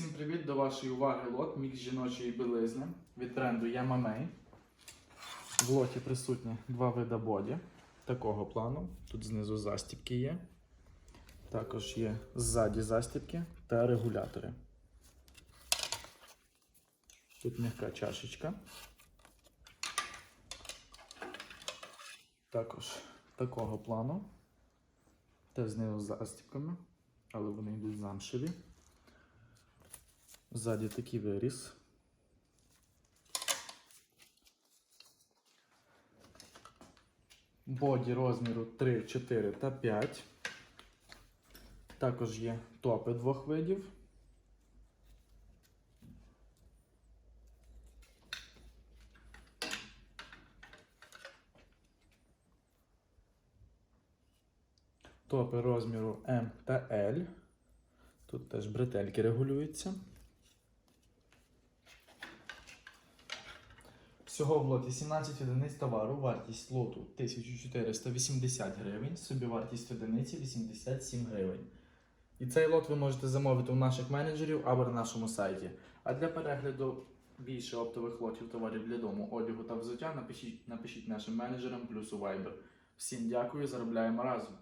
Всім привіт до вашої уваги лот мікс жіночої білизни від бренду Yamamei. В лоті присутні два вида боді такого плану. Тут знизу застібки є. Також є ззаді застібки та регулятори. Тут м'яка чашечка. Також такого плану. Теж знизу з застібками, але вони йдуть замшеві. Ззаді такий виріс. Боді розміру 3, 4 та 5. Також є топи двох видів. Топи розміру М та L. Тут теж бретельки регулюються. Всього в лоті 17 одиниць товару, вартість лоту 1480 гривень, собівартість одиниці 87 гривень. І цей лот ви можете замовити у наших менеджерів або на нашому сайті. А для перегляду більше оптових лотів товарів для дому, одягу та взуття напишіть, напишіть нашим менеджерам плюс у Viber. Всім дякую, заробляємо разом!